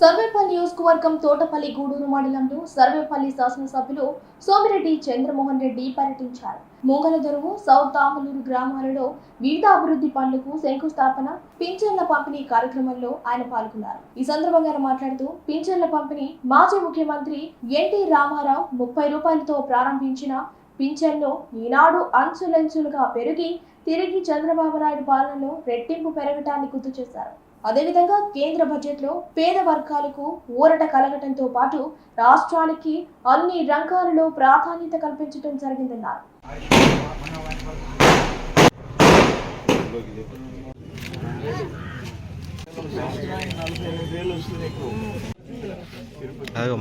సర్వేపల్లి నియోజకవర్గం తోటపల్లి గూడూరు మండలంలో సర్వేపల్లి శాసనసభ్యులు సోమిరెడ్డి చంద్రమోహన్ రెడ్డి పర్యటించారు. మూగలదొరువు సౌత్ ఆమలూరు గ్రామాలలో వివిధ అభివృద్ధి పనులకు శంకుస్థాపన పింఛన్ల పంపిణీ కార్యక్రమంలో ఆయన పాల్గొన్నారు. ఈ సందర్భంగా మాట్లాడుతూ పింఛన్ల పంపిణీ మాజీ ముఖ్యమంత్రి ఎన్టీ రామారావు ముప్పై రూపాయలతో ప్రారంభించిన పింఛన్లు ఈనాడు అంచులంచులుగా పెరిగి తిరిగి చంద్రబాబు నాయుడు పాలనలో రెట్టింపు పెరగటాన్ని గుర్తు చేశారు. అదేవిధంగా కేంద్ర బడ్జెట్లో పేద వర్గాలకు ఊరట కలగటంతో పాటు రాష్ట్రానికి అన్ని రంగాలలో ప్రాధాన్యత కల్పించడం జరిగిందన్నారు.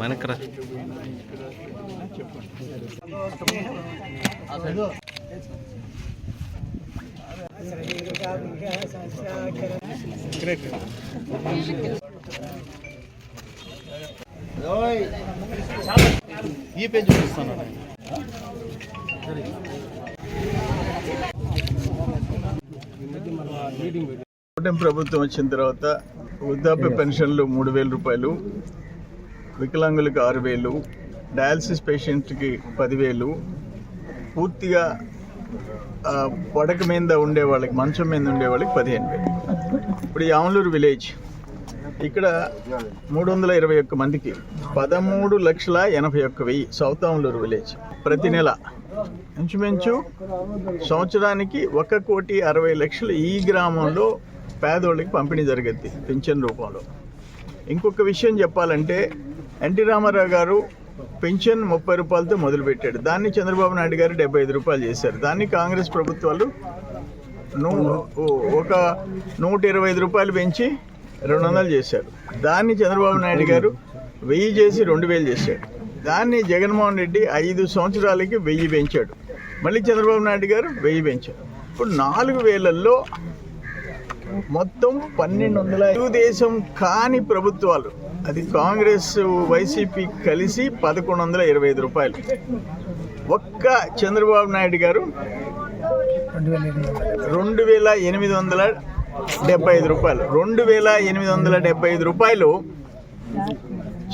వెనక్రా ఈ పేజ్ చూపిస్తాను కూటమి ప్రభుత్వం వచ్చిన తర్వాత వృద్ధాప్య పెన్షన్లు మూడు వేల రూపాయలు వికలాంగులకు ఆరు వేలు డయాలసిస్ పేషెంట్కి పదివేలు పూర్తిగా పడక మీద ఉండే వాళ్ళకి మంచం మీద ఉండే వాళ్ళకి పదిహేను వేలు. ఇప్పుడు యామలూరు విలేజ్ ఇక్కడ మూడు వందల ఇరవై ఒక్క మందికి పదమూడు లక్షల ఎనభై ఒక్క వెయ్యి సౌత్ ఆమలూరు విలేజ్ ప్రతి నెల. ఇంచుమించు సంవత్సరానికి ఒక కోటి అరవై లక్షలు ఈ గ్రామంలో పేదోళ్ళకి పంపిణీ జరిగింది పింఛన్ రూపంలో. ఇంకొక విషయం చెప్పాలంటే ఎన్టీ రామారావు గారు పెన్షన్ ముప్పై రూపాయలతో మొదలుపెట్టాడు. దాన్ని చంద్రబాబు నాయుడు గారు డెబ్బై ఐదు రూపాయలు చేశారు. దాన్ని కాంగ్రెస్ ప్రభుత్వాలు నూ- ఒక నూట ఇరవై ఐదు రూపాయలు పెంచి రెండు వందలు చేశారు. దాన్ని చంద్రబాబు నాయుడు గారు వెయ్యి చేసి రెండు వేలు చేశాడు. దాన్ని జగన్మోహన్ రెడ్డి ఐదు సంవత్సరాలకి వెయ్యి పెంచాడు. మళ్ళీ చంద్రబాబు నాయుడు గారు వెయ్యి పెంచారు. ఇప్పుడు నాలుగు వేలల్లో మొత్తం పన్నెండు వందల తెలుగుదేశం కాని ప్రభుత్వాలు అది కాంగ్రెస్ వైసీపీ కలిసి పదకొండు వందల ఇరవై ఐదు రూపాయలు. ఒక్క చంద్రబాబు నాయుడు గారు రెండు వేల ఎనిమిది వందల డెబ్బై ఐదు రూపాయలు. రెండు వేల ఎనిమిది వందల డెబ్బై ఐదు రూపాయలు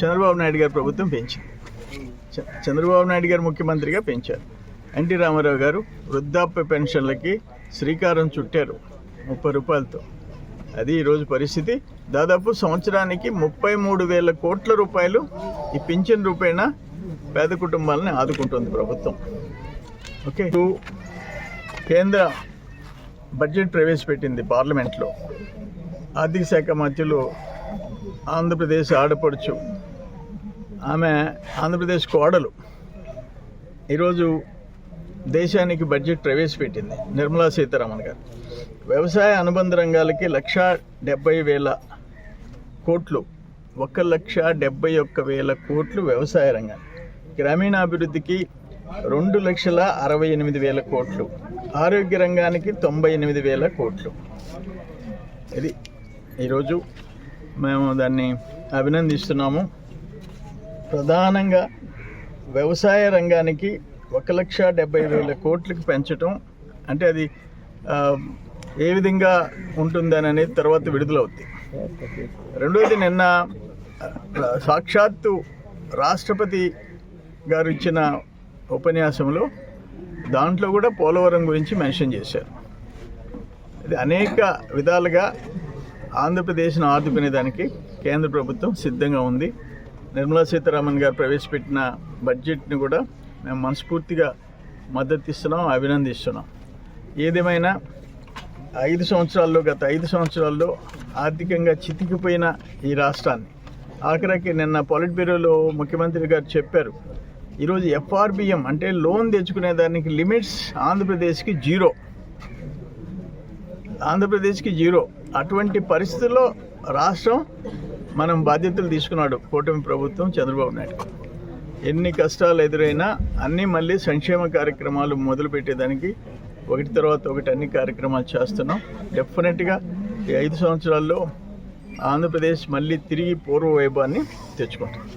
చంద్రబాబు నాయుడు గారు ప్రభుత్వం పెంచింది. చంద్రబాబు నాయుడు గారు ముఖ్యమంత్రిగా పెంచారు. ఎన్టీ రామారావు గారు వృద్ధాప్య పెన్షన్లకి శ్రీకారం చుట్టారు. ముప్పై రూపాయలతో. అది ఈరోజు పరిస్థితి. దాదాపు సంవత్సరానికి ముప్పై మూడు వేల కోట్ల రూపాయలు ఈ పింఛన్ రూపేణ పేద కుటుంబాలని ఆదుకుంటుంది ప్రభుత్వం. ఓకే? కేంద్ర బడ్జెట్ ప్రవేశపెట్టింది పార్లమెంట్లో. ఆర్థిక శాఖ మధ్యలో ఆంధ్రప్రదేశ్ ఆడపడుచు. ఆమె ఆంధ్రప్రదేశ్ కోడలు. ఈరోజు దేశానికి బడ్జెట్ ప్రవేశపెట్టింది నిర్మలా సీతారామన్ గారు. వ్యవసాయ అనుబంధ రంగాలకి లక్ష డెబ్బై వేల కోట్లు ఒక లక్ష డెబ్బై ఒక్క వేల కోట్లు వ్యవసాయ రంగానికి. గ్రామీణాభివృద్ధికి రెండు లక్షల అరవై ఎనిమిది వేల కోట్లు ఆరోగ్య రంగానికి తొంభై ఎనిమిది వేల కోట్లు. ఇది ఈరోజు మేము దాన్ని అభినందిస్తున్నాము. ప్రధానంగా వ్యవసాయ రంగానికి ఒక లక్ష డెబ్బై వేల కోట్లకు పెంచడం అంటే అది ఏ విధంగా ఉంటుందని అనేది తర్వాత విడుదలవుద్ది. రెండవది నిన్న సాక్షాత్తు రాష్ట్రపతి గారు ఇచ్చిన ఉపన్యాసంలో దాంట్లో కూడా పోలవరం గురించి మెన్షన్ చేశారు. ఇది అనేక విధాలుగా ఆంధ్రప్రదేశ్ను ఆదుకునేదానికి కేంద్ర ప్రభుత్వం సిద్ధంగా ఉంది. నిర్మలా సీతారామన్ గారు ప్రవేశపెట్టిన బడ్జెట్ని కూడా మేము మనస్ఫూర్తిగా మద్దతు ఇస్తున్నాం అభినందిస్తున్నాం. ఏదేమైనా ఐదు సంవత్సరాల్లో గత ఐదు సంవత్సరాల్లో ఆర్థికంగా చితికిపోయిన ఈ రాష్ట్రాన్ని ఆఖరికి నిన్న పాలిట్ బ్యూరోలో ముఖ్యమంత్రి గారు చెప్పారు ఈరోజు ఎఫ్ఆర్బిఎం అంటే లోన్ తెచ్చుకునే దానికి లిమిట్స్ ఆంధ్రప్రదేశ్కి జీరో. ఆంధ్రప్రదేశ్కి జీరో. అటువంటి పరిస్థితుల్లో రాష్ట్రం మనం బాధ్యతలు తీసుకున్నాడు కూటమి ప్రభుత్వం చంద్రబాబు నాయుడు. ఎన్ని కష్టాలు ఎదురైనా అన్నీ మళ్ళీ సంక్షేమ కార్యక్రమాలు మొదలుపెట్టేదానికి ఒకటి తర్వాత ఒకటి అన్ని కార్యక్రమాలు చేస్తున్నాం. డెఫినెట్గా ఈ ఐదు సంవత్సరాల్లో ఆంధ్రప్రదేశ్ మళ్ళీ తిరిగి పూర్వ వైభవాన్ని తెచ్చుకుంటుంది.